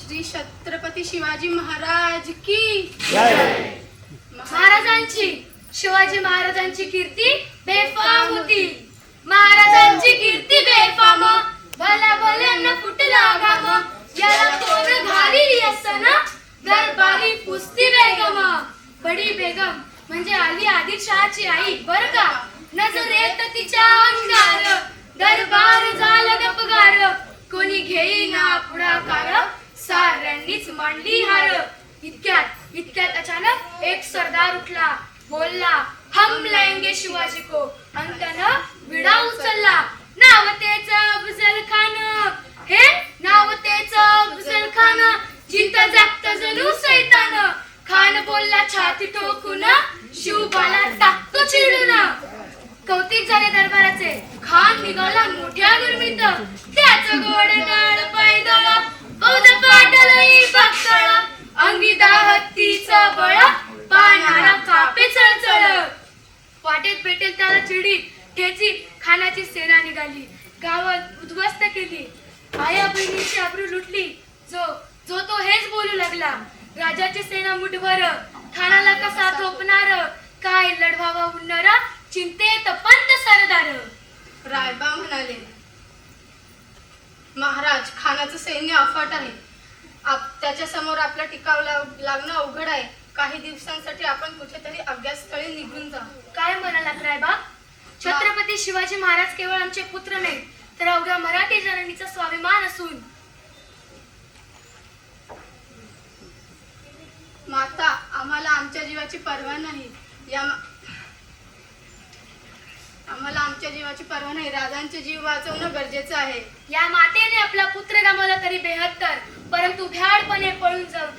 श्री छत्रपती शिवाजी महाराज की महाराजांची शिवाजी महाराजांची कीर्ती बेफाम होती. महाराजांची कीर्ती बेफाम भला घाम याला कोण घालिली असताना दरबारी पुस्ती बेगम. बडी बेगम. म्हणजे आली आदिलशहाची आई बर का? नजर येत तिच्या अंगार. दरबार झाला गपगार. कोणी घेईना पुढाकार. साऱ्यांनीच मांडली हार. इतक्यात इतक्यात अचानक एक सरदार उठला. बोलला हम लाएंगे शिवाजी को. अंतन विडा उचलला. नाव त्याच अफजल खान हे नाव तेच अफजल खान जित जागत जणू सैतान. खान बोलला छाती ठोकून शिवबाला टाकतो चिडून. कौतिक झाले दरबाराचे. खान निघाला मोठ्या गुरमीत. त्याच गोड नाळ पैदळ. औद पाटलई बक्कळ. अंगी हत्तीचा बळ. पाहणारा कापे चळचळ. वाटेत भेटेल त्याला चिडी. ठेची खानाची सेना निघाली. गावात उद्ध्वस्त केली. आया बहिणीची अब्रू लुटली. जो जो तो हेच बोलू लागला. राजाची सेना मुठभर ठाणाला कसा थोपणार? काय लढवावा हुन्नर? चिंतेत पंत सरदार. रायबा म्हणाले महाराज खानाचं सैन्य अफाट आहे. आप त्याच्यासमोर आपला टिकाव लागणं अवघड आहे. काही दिवसांसाठी आपण कुठेतरी अज्ञातस्थळी निघून जा. काय म्हणालात रायबा? छत्रपती शिवाजी महाराज केवळ आमचे पुत्र नाही तर अवघ्या मराठी जननीचा स्वाभिमान असून. माता आम्हाला आमच्या जीवाची पर्वा नाही. या आम्हाला आमच्या जीवाची पर्वा नाही. राजांचे जीव वाचवणं गरजेचं आहे. या मातेने आपला पुत्र गमावला तरी बेहत्तर परंतु भ्याडपणे पळून जाऊन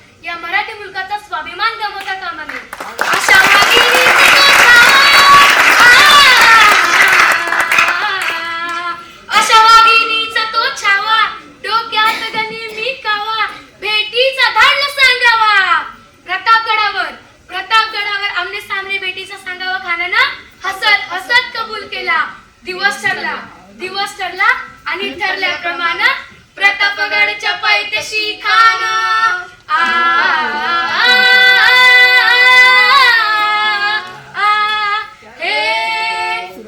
केला दिवस ठरला दिवस ठरला आणि ठरल्याप्रमाणे प्रतापगडच्या पायथ्याशी खान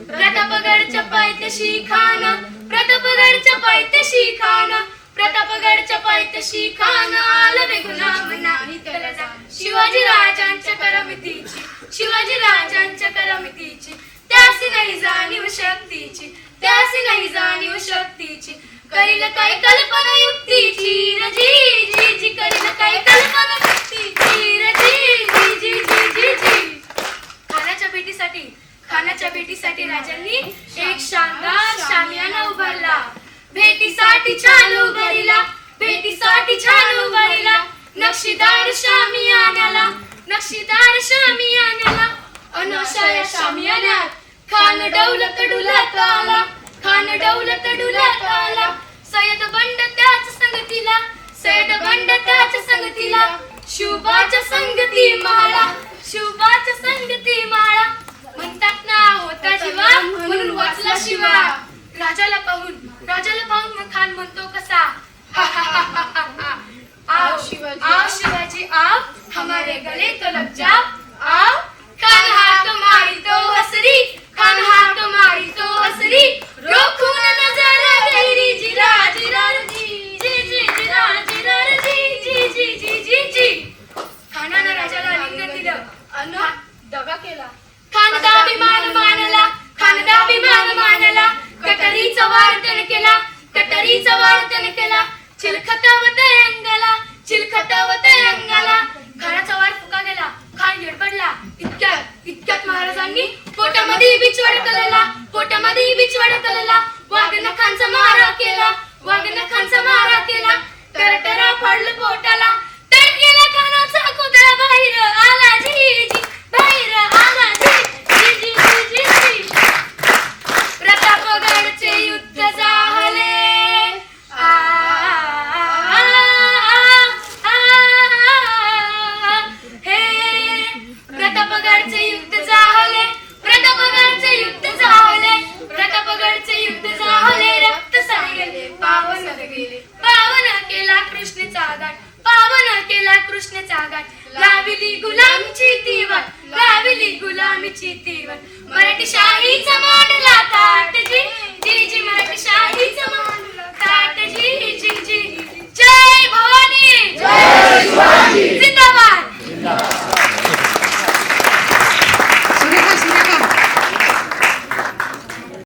प्रतापगडच्या पायथ्याशी खान प्रतापगडच्या पायथ्याशी खान प्रतापगडच्या पायथ्याशी खान आलं बेगुनाम नाही त्याला शिवाजी राजांच्या करमितीची शिवाजी राजांच्या करमितीची त्यासी नाही जाणीव शक्तीची त्यासी नाही जाणीव शक्तीची. करील काय कल्पना युक्तीची रजी जी जी करील काय कल्पना युक्तीची रजी जी जी जी जी जी. खानाच्या भेटीसाठी खानाच्या भेटीसाठी राजांनी एक शानदार शामियाना उभारला. भेटीसाठी छान उभारिला भेटीसाठी छान उभारिला. नक्षीदार शामियान्याला नक्षीदार शामियान्याला अनोशा या शामियान्यात खान डौलत डुलत आला खान डौलत डुलत आला सयद बंड त्याच संगतीला सयद बंड त्याच संगतीला. शुभाच्या संगती माळा शुभाच्या संगती माळा. म्हणतात ना होता जीवा म्हणून वाचला शिवा. राजाला पाहून राजाला पाहून मग खान म्हणतो कसा? आओ शिवाजी. आओ शिवाजी आओ हमारे गले तो लग जाओ आओ खान हाथ मारी तो हसरी खान हाथ मारी तो हसरी रोखून नजर गैरी जिरा जिरा रे जी जी जी जिरा जिरा रे जी जी जी जी जी जी खानानं राजाला लिंगन दिलं अन दगा केला खानदा अभिमान मानला खानदा अभिमान मानला कटरीचा वार्तन केला कटरीचा वार्तन केला चिलखतावत अंगाला चिलखतावत अंगाला खानाचा वार फुका गेला खान येडपडला इतक्यात इतक्यात महाराजांनी पोटामध्ये पोटामध्ये बीच कलला वाघन खानचा मारा केला वाघन खानचा मारा केला टरटरा फाडलं पोटाला गुलामीची ती गावली गुलामीची ती मराठी शाहीचा मांडला ताट जी जी जी मराठी शाहीचा मांडला जी जी